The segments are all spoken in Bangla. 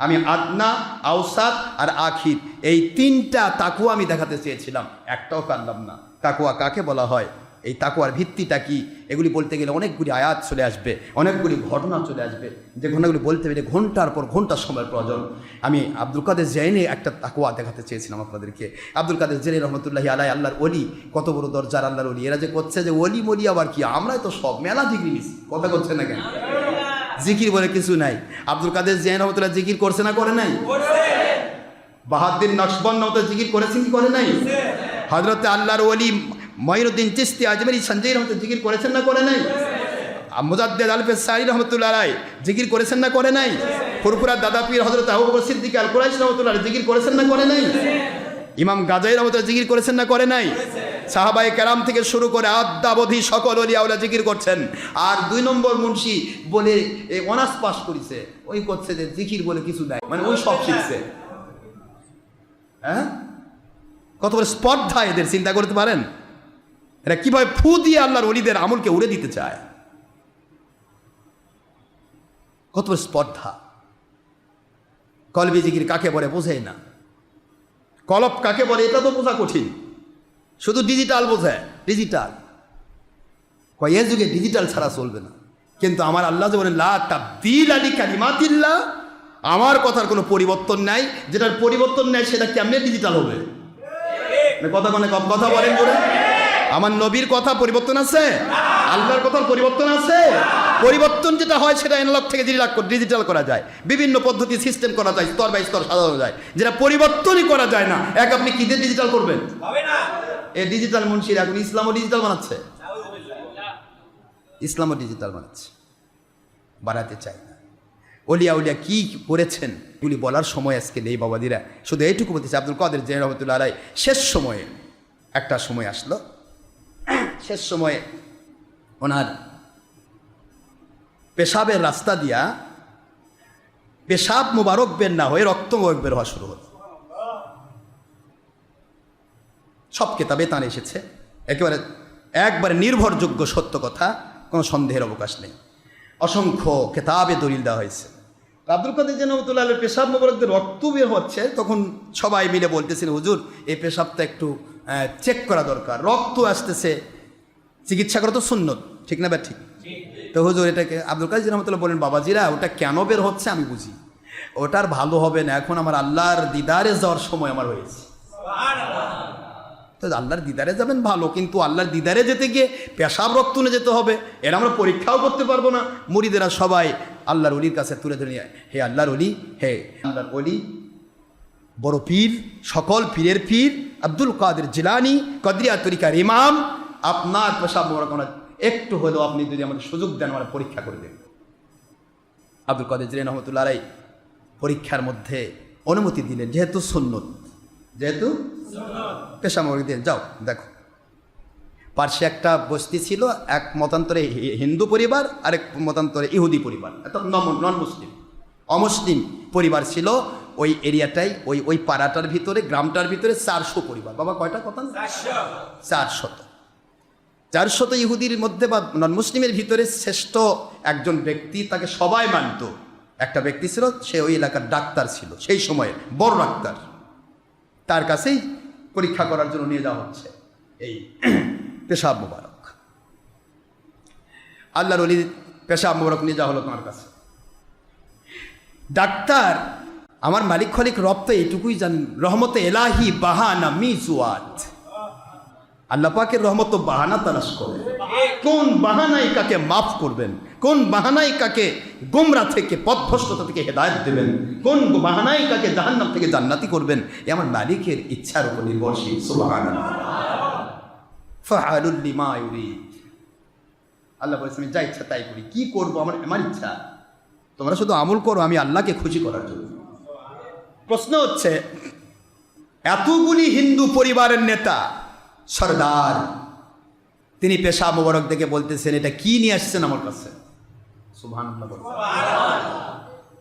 আমি আদনা আওসাদ আর আখির এই তিনটা তাকুয়া আমি দেখাতে চেয়েছিলাম। একটাও পারলাম না। তাকুয়া কাকে বলা হয়? এই তাকুয়ার ভিত্তিটা কি? এগুলি বলতে গেলে অনেকগুলি আয়াত চলে আসবে, অনেকগুলি ঘটনা চলে আসবে। যে ঘটনাগুলি বলতে গেলে ঘণ্টার পর ঘণ্টার সময় প্রয়োজন। আমি আব্দুল কাদের জৈনে একটা তাকুয়া দেখাতে চেয়েছিলাম আপনাদেরকে। আব্দুল কাদের জেনে রহমতুল্লাহি আলাই আল্লাহর অলি কত বড় দরজার আল্লাহর অলি এরা যে করছে যে অলি মলি আবার কি? আমরাই তো সব, মেলা ডিগ্রি নিছি কথা করছে না কেন? জিকির বলে কিছু নাই। আব্দুল কাদের জেন রহমতুল্লাহ জিকির করছে না করে নাই? বাহাদ্দিন নকশবন নমত জিকির করেছেন কি করে নাই? হজরত আল্লাহর ওলি মঈনুদ্দিন চিস্তি আজমেরি সঞ্জয় রহমত জিকির করেছেন না করে নাই? মুজাদ্দেদ আলফে সারি রহমতুল্লাহ রায় জিকির করেছেন না করে নাই? ফুরফুরা দাদা পীর হজরত বকর সিদ্দিক আল কুরাইশ রহমতুল্লাহ জিকির করেছেন না করে নাই? ইমাম গাজাই রহমতুল্লাহ জিকির করেছেন না করে নাই? সাহাবাই কেরাম থেকে শুরু করে আদ্যাবধি সকল অলিয়াউলা জিকির করছেন। আর দুই নম্বর মুন্সি বলে অনার্স পাস করেছে। ওই করছে যে জিকির বলে কিছু নাই। মানে ওই সব শিখছে। হ্যাঁ? কত বড় স্পর্ধা এদের, চিন্তা করতে পারেন? এরা কীভাবে ফু দিয়ে আল্লাহর অলিদের আমলকে উড়ে দিতে চায়? কত স্পর্ধা। কলবি জিকির কাকে বলে? বোঝেই না। কলপ কাকে বলে এটা তো বোঝা কঠিন। শুধু ডিজিটাল বোঝায় ডিজিটাল কয় যুগে ডিজিটাল ছাড়া চলবে না। কিন্তু আমার আল্লাহ যে বলেন লা তাবদিল আলী কালিমাতিল্লাহ আমার কথার কোনো পরিবর্তন নাই। যেটার পরিবর্তন নাই সেটা কেমনে ডিজিটাল হবে? কথা মানে কথা বলেন করে আমার নবীর কথা পরিবর্তন আছে? আল্লাহর কথার পরিবর্তন আছে? পরিবর্তন যেটা হয় সেটা এনালগ থেকে ডিজিটাল করা যায়। বিভিন্ন পদ্ধতি সিস্টেম করা যায় স্তর বাই স্তর সাজানো যায়। যেটা পরিবর্তনই করা যায় না। এক আপনি কি দিয়ে ডিজিটাল করবেন? এ ডিজিটাল মুন্সির এখন ইসলামও ডিজিটাল বানাচ্ছে। ইসলামও ডিজিটাল বানাচ্ছে। বানাতে চাই না। অলিয়া উলিয়া কি করেছেন? এগুলি বলার সময় আজকে নেই বাবাদিরা শুধু এইটুকু বলতেছে আব্দুল কাদের জেন রহমতুল্লাহ আলাই শেষ সময়ে একটা সময় আসলো। শেষ সময়ে ওনার পেশাবের রাস্তা দিয়া পেশাব মুবারক বের না হয়ে রক্ত মুবারক বের হওয়া শুরু হলো। সব কেতাবে তার এসেছে। একেবারে একবারে নির্ভরযোগ্য সত্য কথা, কোনো সন্দেহের অবকাশ নেই। অসংখ্য কেতাবে দলিল দেওয়া হয়েছে। আব্দুল কাদের জেনবতুল্লাহ পেশাব মোবারকদের রক্ত বের হচ্ছে, তখন সবাই মিলে বলতেছেন, হুজুর, এই পেশাবটা একটু চেক করা দরকার। রক্ত আসতেছে, চিকিৎসা করা তো শূন্য ঠিক না বা ঠিক? তো হুজুর এটাকে আব্দুল কাদের রহমতুল্লাহ বলেন, বাবাজিরা, ওটা কেন বের হচ্ছে আমি বুঝি। ওটার ভালো হবে না। এখন আমার আল্লাহর দিদারে যাওয়ার সময় আমার হয়েছে। তো আল্লাহর দিদারে যাবেন ভালো, কিন্তু আল্লাহর দিদারে যেতে গিয়ে পেশাব রক্ত নিয়ে যেতে হবে। এর আমরা পরীক্ষাও করতে পারব না। মুরিদেরা সবাই আল্লাহর অলির কাছে তুলে ধরে হে আল্লাহর অলি হে আল্লাহর অলি বড় পীর, সকল পীরের পীর, আব্দুল কাদের জিলানি, কদরিয়া তরিকার ইমাম, আপনার পেশাব মোবারক একটু হলেও আপনি যদি আমাদের সুযোগ দেন আমরা পরীক্ষা করে দেন। আব্দুল কাদের জিলানি রহমতুল্লাহ রাই পরীক্ষার মধ্যে অনুমতি দিলেন যেহেতু সুন্নত। যেহেতু পেশা মোবারক দিলেন যাও দেখো। পার্শ্বে একটা বস্তি ছিল এক মতান্তরে হিন্দু পরিবার আরেক মতান্তরে ইহুদি পরিবার। এত নন মুসলিম অমুসলিম পরিবার ছিল ওই এরিয়াটাই ওই ওই পাড়াটার ভিতরে গ্রামটার ভিতরে চারশো পরিবার। বাবা কয়টা? কথা চারশত। চারশত ইহুদির মধ্যে বা নন মুসলিমের ভিতরে শ্রেষ্ঠ একজন ব্যক্তি তাকে সবাই মানত। একটা ব্যক্তি ছিল, সে ওই এলাকার ডাক্তার ছিল, সেই সময়ে বড় ডাক্তার। তার কাছেই পরীক্ষা করার জন্য নিয়ে যাওয়া হচ্ছে এই পেশাব মোবারক। আল্লাহর অলি পেশাব মোবারক নিয়ে যাওয়া হলো তোমার কাছে। ডাক্তার, আমার মালিক খলিক রপ্ত এইটুকুই জান রহমতে এলাহি বাহানা মিজুয়াত আল্লাহ পাকের রহমত তো বাহানা তালাশ করে। কোন বাহানায় কাকে মাফ করবেন? কোন বাহানায় কাকে গোমরা থেকে, পথভ্রষ্টতা থেকে হেদায়ত দেবেন? কোন বাহানায় কাকে জাহান্নাম থেকে জান্নাতি করবেন? এ আমার মালিকের ইচ্ছার উপর নির্ভরশীল, সুবহানাল্লাহ। ফাআলুল আল্লাহ যা ইচ্ছা তাই করি। কি করব? আমার আমার ইচ্ছা। তোমরা শুধু আমল করো, আমি আল্লাহকে খুশি করার জন্য। প্রশ্ন হচ্ছে, এতগুলি হিন্দু পরিবারের নেতা সর্দার। তিনি পেশা মোবারক দেখে বলতেছেন এটা কি নিয়ে আসছেন আমার কাছে? সুবহান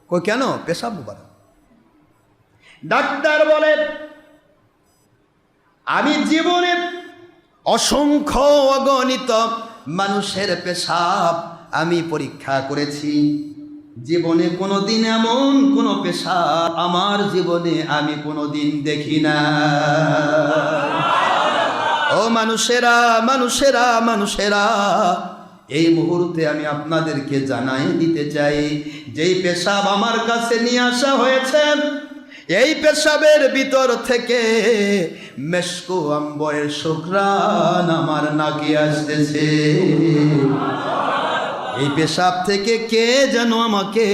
কই কেন? পেশা মোবারক। ডাক্তার বলেন আমি জীবনে অসংখ্য অগণিত মানুষের পেশাব আমি পরীক্ষা করেছি। জীবনে কোনোদিন এমন কোনো পেশা আমার জীবনে আমি কোনোদিন দেখি না। ও মানুষেরা মানুষেরা মানুষেরা, এই মুহূর্তে আমি আপনাদেরকে জানাই দিতে চাই, যেই পেশাব আমার কাছে নিয়ে আসা হয়েছে, এই পেশাবের ভিতর থেকে মেসকো আম্বরের শুক্রান আমার নাকি আসতেছে। এই পেশাব থেকে কে যেন আমাকে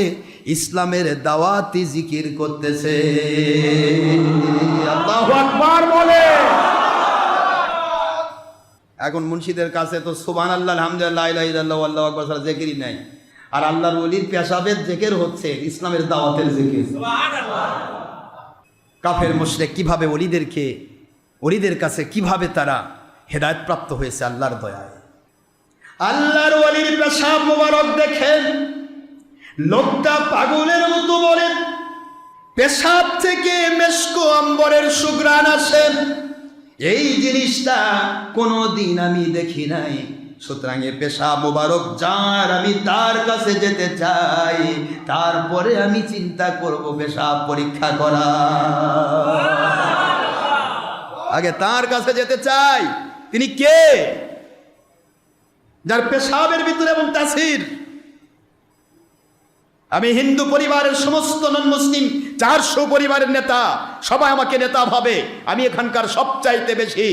ইসলামের দাওয়াতি জিকির করতেছে? আকবার বলে এখন মুন্সিদের কাছে তো সুবান আল্লাহ আলহামদুলিল্লাহ আল্লাহ আল্লাহ আকবর জেকেরই নাই। আর আল্লাহর ওলির পেশাবের জেকের হচ্ছে ইসলামের দাওয়াতের জেকের। কাফের মুশরেক কীভাবে অলিদেরকে অলিদের কাছে কীভাবে তারা হেদায়ত প্রাপ্ত হয়েছে আল্লাহর দয়ায়? আল্লাহর অলির পেশাব মোবারক দেখেন লোকটা পাগলের মতো বলেন পেশাব থেকে মেসকো আম্বরের সুগ্রাণ আসেন। এই জিনিসটা কোনো দিন আমি দেখি নাই। সুতরাং এ পেশা মোবারক যার আমি তার কাছে যেতে চাই, তারপরে আমি চিন্তা করব পেশাব পরীক্ষা করা। আগে তার কাছে যেতে চাই। তিনি কে? যার পেশাবের ভিতরে এবং তাসির। আমি হিন্দু পরিবারের সমস্ত নন মুসলিম চারশো পরিবারের নেতা, সবাই আমাকে নেতা ভাবে। আমি এখানকার সবচাইতে বেশি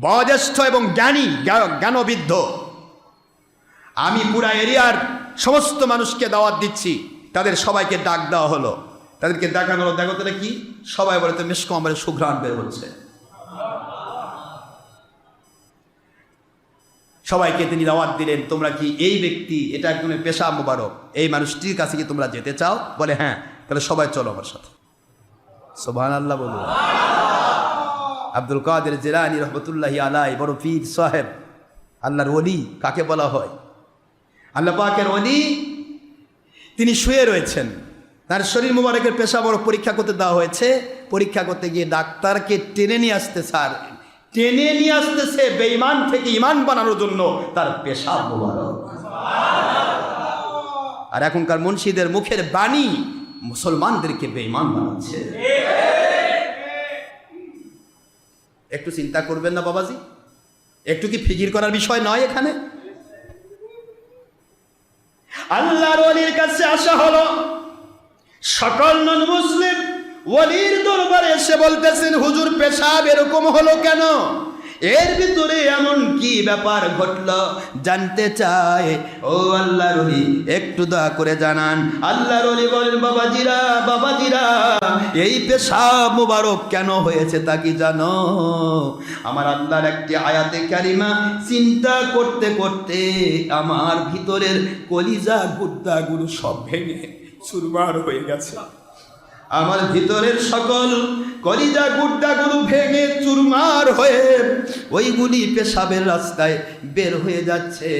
বয়োজ্যেষ্ঠ এবং জ্ঞানী জ্ঞানবিদ্ধ। আমি পুরা এরিয়ার সমস্ত মানুষকে দাওয়াত দিচ্ছি। তাদের সবাইকে ডাক দেওয়া হলো। তাদেরকে দেখানো হলো, দেখো তাহলে কি? সবাই বলে তো মেসকো আমার সুঘ্রাণ বের হচ্ছে। সবাইকে তিনি দাওয়াত দিলেন, তোমরা কি এই ব্যক্তি? এটা একজনের পেশা মোবারক। এই মানুষটির কাছে কি তোমরা যেতে চাও? বলে হ্যাঁ। তাহলে সবাই চলো আমার সাথে। সোভান আল্লাহ বলুন। আব্দুল কাদের জেলানি রহমতুল্লাহ আলাই বড় পীর সাহেব, আল্লাহর অলি কাকে বলা হয়? আল্লাহ পাকের অলি তিনি শুয়ে রয়েছেন। তার শরীর মুবারকের পেশা বড় পরীক্ষা করতে দেওয়া হয়েছে। পরীক্ষা করতে গিয়ে ডাক্তারকে টেনে নিয়ে আসতে স্যার, টেনে নিয়ে আসতেছে বেঈমান থেকে ইমান বানানোর জন্য তার পেশা মুবারক। আর এখনকার মুন্সিদের মুখের বাণী মুসলমানদেরকে বেঈমান বানাচ্ছে। একটু চিন্তা করবেন না বাবাজি? একটু কি ফিকির করার বিষয় নয় এখানে? আল্লাহর ওলির কাছে আসা হলো। সকল নন মুসলিম ওলির দরবারে এসে বলতেছেন, হুজুর, পেশাব এরকম হলো কেন? এর ভিতরে এমন কি ব্যাপার ঘটলো জানতে চায় ও আল্লাহর ওলি একটু দয়া করে জানান। আল্লাহর ওলি বলেন, বাবাজিরা বাবাজিরা, এই পেশাব মুবারক কেন হয়েছে তা কি জানো? আমার আল্লাহর একটি আয়াতে কারিমা, চিন্তা করতে করতে আমার ভিতরের কলিজা গুদ্দাগুলো সব ভেঙে চুরমার হয়ে গেছে। আমার ভিতরের সকল কলিজা গুড্ডাগুলো ভেঙে চুরমার হয়ে ওইগুলি পেশাবের রাস্তায় বের হয়ে যাচ্ছে।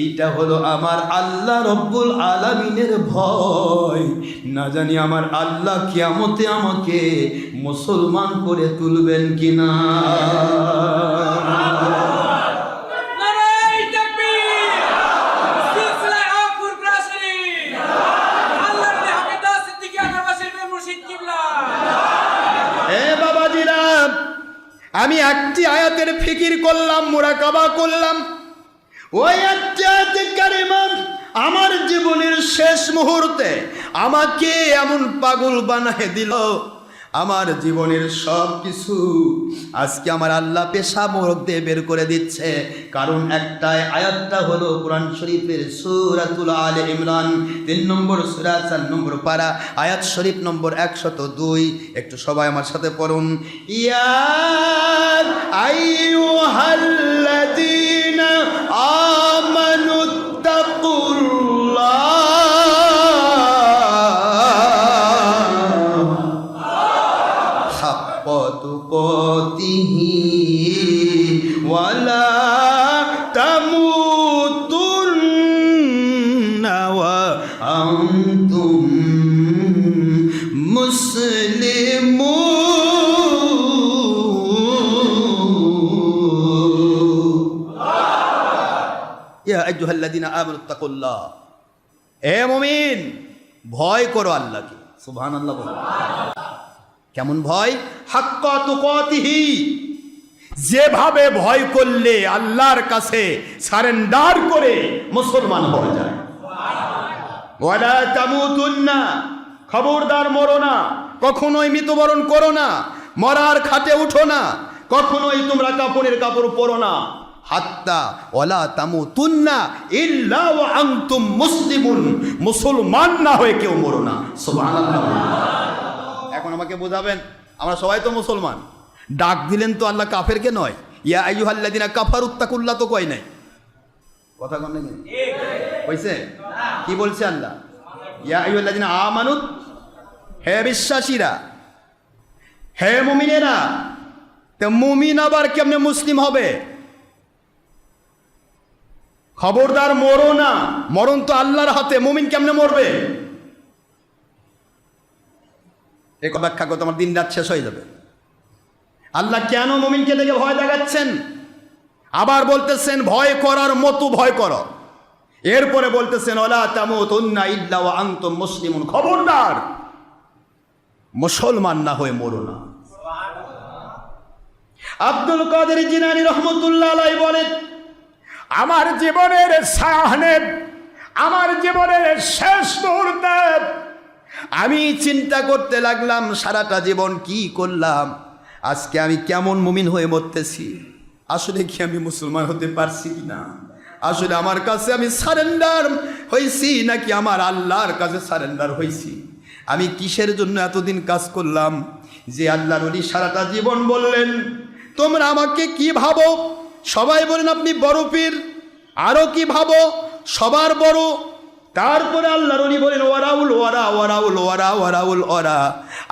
এইটা হলো আমার আল্লাহ রব্বুল আলামিনের ভয়। না জানি আমার আল্লাহ কিয়ামতে আমাকে মুসলমান করে তুলবেন কিনা নারাই তাকবীর সিলসিলা আকুর প্রাসরি আল্লাহর মেহমেদা সিদ্দিকী আকবর মীর মুর্শিদ কিবলা এ বাবাজিরা আমি একটি আয়াতের ফিকির করলাম, মোরাকাবা করলাম। ওই একটি আয়াতে কারিমা আমার জীবনের শেষ মুহূর্তে আমাকে এমন পাগল বানায় দিল। আমার জীবনের সব কিছু আজকে আমার আল্লাহ পেশা মোরক দিয়ে বের করে দিচ্ছে। কারণ একটাই আয়াতটা হলো কোরআন শরীফের সুরাতুল আল ইমরান, তিন নম্বর সুরা, চার নম্বর পারা। আয়াত শরীফ নম্বর একশত দুই। একটু সবাই আমার সাথে পড়ুন। ইয়া আইয়ুহাল্লাযীনা আইজুহাল্লাদিনা আমরুত্তাকুল্লাহ এ মমিন, ভয় করো আল্লাহকে। সুবহান আল্লাহ কেমন ভয়? হাক্কা তুকাতিহি। যেভাবে ভয় করলে আল্লাহর কাছে সারেন্ডার করে মুসলমান হওয়া যায়। ওয়ালা তামুতুন্না, খবরদার মরো না, কখনোই মৃত্যুবরণ করো না, মরার খাটে উঠো না, কখনোই তোমরা কাপড়ের কাপড় পরো না। হাত্তা ওলা তামুতুন্না ইল্লা ওয়া আনতুম মুসলিমুন। মুসলমান না হয়ে কেউ মরো না। এখন আমাকে বোঝাবেন, আমরা সবাই তো মুসলমান। ডাক দিলেন তো আল্লাহ কাফেরকে নয়। ইয়া আইয়ুহাল্লাযিনা কাফারুত্তাকুল্লাহ তো কয় নাই? কথা কন নাকি হয়েছে কি বলছে আল্লাহ? ইয়া আইয়ুহাল্লাযিনা আমানুত হে বিশ্বাসীরা, হে মুমিনেরা, তো মুমিন আবার কেমনে মুসলিম হবে? খবরদার মরো না। মরণ তো আল্লাহর হাতে। মুমিন কেমনে মরবে? এ ব্যাখ্যা করতে আমার দিন রাত শেষ হয়ে যাবে। আল্লাহ কেন মুমিনকে দেখে ভয় দেখাচ্ছেন? আবার বলতেছেন, ভয় করার মতো ভয় করো। এরপরে বলতেছেন, ওলা তামুতুন্না ইল্লা ওয়া আনতুম মুসলিমুন। খবরদার! মুসলমান না হয়ে মরো না। আব্দুল কাদের জিনানি রহমতুল্লাহ বলেন আমার জীবনের সাহনে, আমার জীবনের শেষ মুহূর্তে আমি চিন্তা করতে লাগলাম, সারাটা জীবন কি করলাম, আজকে আমি কেমন মুমিন হয়ে মরতেছি। আসলে কি আমি মুসলমান হতে পারছি না আসলে আমার কাছে আমি সারেন্ডার হয়েছি নাকি আমার আল্লাহর কাছে সারেন্ডার হয়েছি আমি কিসের জন্য এতদিন কাজ করলাম যে আল্লাহর অলি সারাটা জীবন বললেন, তোমরা আমাকে কি ভাবো? সবাই বলেন, আপনি বড় পীর। আরও কি ভাবো? সবার বড়। তারপরে আল্লাহর উনি বলেন, ওয়ারাউল, ওয়ারা ওয়ারাউল ওয়ারা, ওয়ারাউল ওরা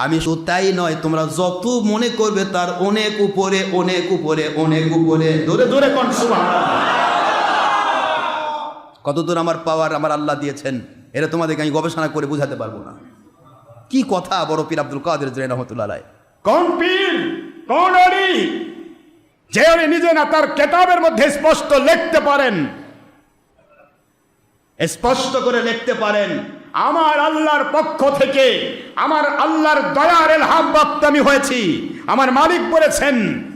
আমি শুধু তাই নয়, তোমরা যত মনে করবে তার অনেক উপরে অনেক উপরে অনেক উপরে। ধরে ধরে কত দূর আমার পাওয়ার আমার আল্লাহ দিয়েছেন, এটা তোমাদেরকে আমি গবেষণা করে বোঝাতে পারব না। কি কথা বড় পীর আব্দুল কাদের জেন রহমতুল্লাহ কোন পীর? কোন অলি যে উনি নিজে না, তার কেতাবের মধ্যে স্পষ্ট লিখতে পারেন। স্পষ্ট করে লিখতে পারেন, আমার আল্লাহর পক্ষ থেকে, আমার আল্লাহর দয়ার এলহাম প্রাপ্ত আমি হয়েছি। আমার মালিক বলেছেন,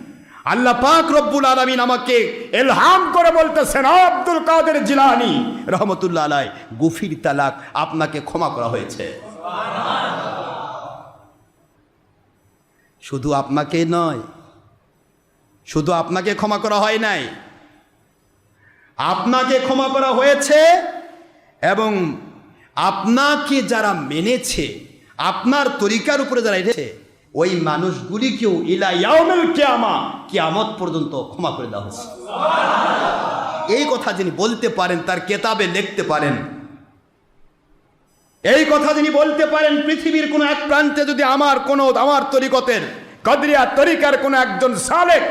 আল্লাহ পাক রব্বুল আলমিন আমাকে এলহাম করে বলতেছেন "ও আব্দুল কাদের জিলানি। রহমতুল্লাহ আলাই গুফির তালাক আপনাকে ক্ষমা করা হয়েছে। শুধু আপনাকে নয় শুধু আপনাকে ক্ষমা করা হয় নাই। আপনাকে ক্ষমা করা হয়েছে এবং আপনাকে যারা মেনেছে, আপনার তরিকার উপরে যারা এসেছে ওই মানুষগুলিকেও ইলা ইয়াউমুল কিয়ামা, কিয়ামত পর্যন্ত ক্ষমা করে দেওয়া হয়েছে। এই কথা যিনি বলতে পারেন, তার কেতাবে লিখতে পারেন। এই কথা যিনি বলতে পারেন, পৃথিবীর কোনো এক প্রান্তে যদি আমার কোনো, আমার তরিকতের কদরিয়া তরিকার কোন একজন সালেক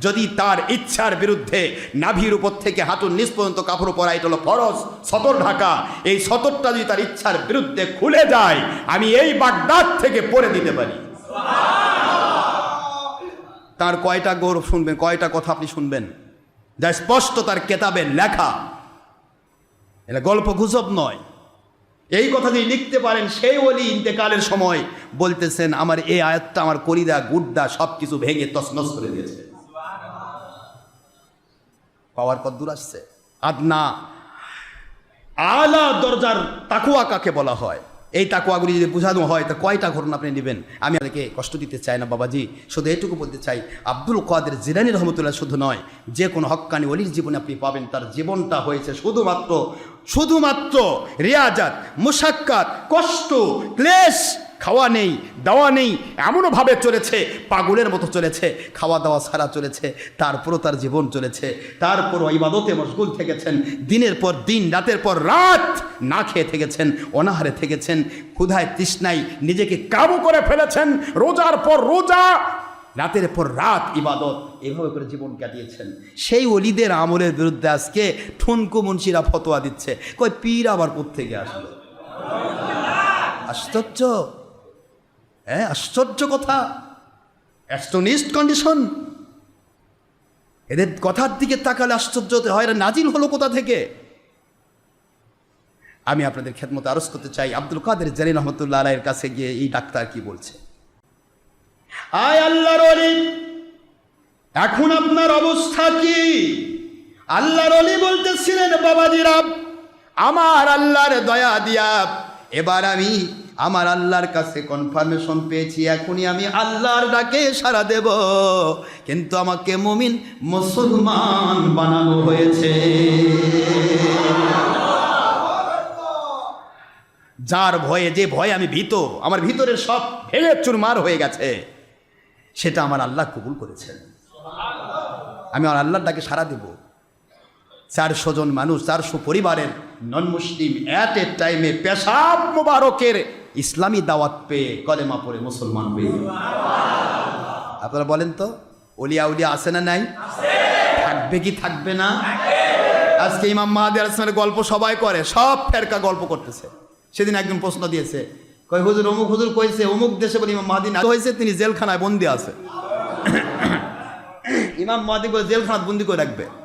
যদি তার ইচ্ছার বিরুদ্ধে নাভির উপর থেকে হাঁটুর নিচ পর্যন্ত কাপড় পরা এটা হলো ফরজ, সতর ঢাকা। এই সতরটা যদি তার ইচ্ছার বিরুদ্ধে খুলে যায়, আমি এই বাগদাদ থেকে পরে দিতে পারি। তার কয়টা গৌরব শুনবেন, কয়টা কথা আপনি শুনবেন? যা স্পষ্ট তার কেতাবে লেখা। এটা গল্প গুজব নয়। এই কথা যদি লিখতে পারেন, সেই ওলি ইন্তেকালের সময় বলতেছেন, আমার এই আয়াতটা, আমার করিদা গুড্ডা সব কিছু ভেঙে তছনছ করে দিয়েছে। পাওয়ার কদ্দূর আসছে। আদনা, আলা দরজার তাকুয়া কাকে বলা হয়? এই তাকুয়াগুলি যদি বোঝানো হয়, তা কয়টা ঘটনা আপনি নেবেন? আমি আপনাকে কষ্ট দিতে চাই না, বাবাজি। শুধু এটুকু বলতে চাই, আব্দুল কাদের জিলানি রহমতুল্লাহ শুধু নয়, যে কোনো হক্কানি অলির জীবনে আপনি পাবেন, তার জীবনটা হয়েছে শুধুমাত্র শুধুমাত্র রিয়াজাত মুসাক্কাত কষ্ট, ক্লেশ খাওয়া নেই, দাওয়া নেই এমনভাবে চলেছে, পাগলের মতো চলেছে, খাওয়া দাওয়া ছাড়া চলেছে, তারপরও তার জীবন চলেছে, তারপরও ইবাদতে মশগুল থেকেছেন, দিনের পর দিন, রাতের পর রাত না খেয়ে থেকেছেন, অনাহারে থেকেছেন, ক্ষুধায় তৃষ্ণায় নিজেকে কাবু করে ফেলেছেন, রোজার পর রোজা, রাতের পর রাত ইবাদত, এভাবে করে জীবন কাটিয়েছেন। সেই অলিদের আমলের বিরুদ্ধে আজকে ঠুনকু মুন্সিরা ফতোয়া দিচ্ছে। কই পীর আবার থেকে আসলো? আশ্চর্য! হ্যাঁ আশ্চর্য কথা। Astonished condition. এদের কথার দিকে তাকালে আশ্চর্য হয়, এরা নাজিল হলো কোথা থেকে? আমি আপনাদের খেদমতে আরজ করতে চাই, আব্দুল কাদের জানি রহমতুল্লাহ আলাইয়ের কাছে গিয়ে এই ডাক্তার কি বলছে। আয় আল্লাহর অলি এখন আপনার অবস্থা কি? আল্লাহর অলি বলতেছিলেন বাবাজিরা আমার আল্লাহর দয়া দিয়া এবার আমি আমার আল্লাহর কাছে কনফার্মেশন পেয়েছি, এখনই আমি আল্লাহর ডাকে সাড়া দেব। কিন্তু আমাকে মুমিন মুসলমান বানানো হয়েছে। যার ভয়ে, যে ভয়ে আমি ভীত, আমার ভিতরের সব ভেঙে চুরমার হয়ে গেছে, সেটা আমার আল্লাহ কবুল করেছেন। আমি আমার আল্লাহর ডাকে সাড়া দেব। চারশো জন মানুষ, চারশো পরিবারের নন মুসলিম অ্যাট এ টাইমে পেশাব মুবারকের ইসলামী দাওয়াত পেয়ে কলেমা পড়ে মুসলমান হয়ে। আপনারা বলেন তো, অলিয়া উলিয়া আছে না নাই? থাকবে কি থাকবে না? আজকে ইমাম মাহাদি আলাইসলামের গল্প সবাই করে, সব ফেরকা গল্প করতেছে। সেদিন একজন প্রশ্ন দিয়েছে কই হুজুর, অমুক হুজুর কইছে, অমুক দেশে বলে ইমাম মাহাদি না হয়েছে তিনি জেলখানায় বন্দি আছে। ইমাম মাহাদি করে জেলখানাত বন্দি করে রাখবে।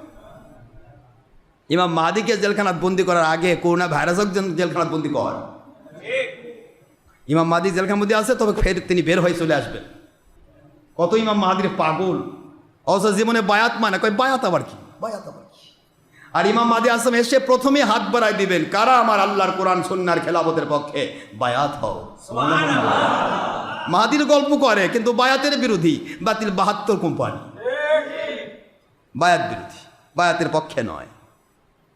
ইমাম মাহাদিকে জেলখানাত বন্দি করার আগে করোনা ভাইরাস একজন জেলখানাত বন্দি কর। ইমাম মাহাদি জেলখানার মধ্যে আছে তবে ফের তিনি বের হয়ে চলে আসবেন। কত ইমাম মাহাদির পাগল। অথচ জীবনে বায়াত মানে কয় বায়াত আবার কি? বায়াত আবার কি? আর ইমাম মাহাদি আসলাম এসে প্রথমে হাত বাড়ায় দিবেন কারা আমার আল্লাহর কোরআন সন্ন্যার খেলাবতের পক্ষে? বায়াত হও। মাহাদির গল্প করে কিন্তু বায়াতের বিরোধী বাতিল বাহাত্তর কোম্পানি। বায়াত বিরোধী বায়াতের পক্ষে নয়।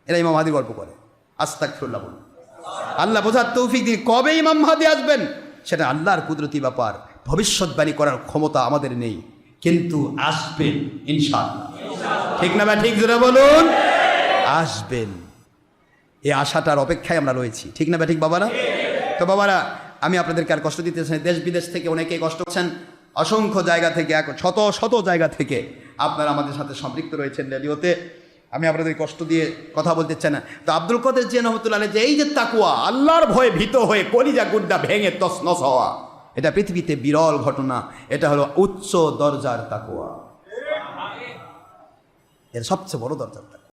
এরা ইমাম মাহাদি গল্প করে। আস্তাক ফিরুল্লাহ বলুন। আল্লাহ বোঝার তৌফিক দিন কবে ইমাম মাহাদি আসবেন? সেটা আল্লাহর কুদরতি ব্যাপার। ভবিষ্যৎবাণী করার ক্ষমতা আমাদের নেই। কিন্তু আসবেন, ইনশাআল্লাহ। ঠিক না বা ঠিক জোরে বলুন। আসবেন। এই আশাটার অপেক্ষায় আমরা রয়েছি। ঠিক না বা ঠিক বাবারা? তো বাবারা, আমি আপনাদেরকে আর কষ্ট দিতে চাই দেশ বিদেশ থেকে অনেকেই কষ্ট করছেন অসংখ্য জায়গা থেকে, এক শত শত জায়গা থেকে আপনারা আমাদের সাথে সম্পৃক্ত রয়েছেন রেডিওতে। আমি আপনাদের কষ্ট দিয়ে কথা বলতে চাই না। তো আব্দুল কদের জিয়া রহমতুল্লাহ যে এই যে তাকুয়া আল্লাহর ভয়ে ভীত হয়ে কলিজা গুড্ডা ভেঙে তসনস হওয়া, এটা পৃথিবীতে বিরল ঘটনা। এটা হলো উচ্চ দরজার তাকুয়া এর সবচেয়ে বড় দরজার তাকুয়া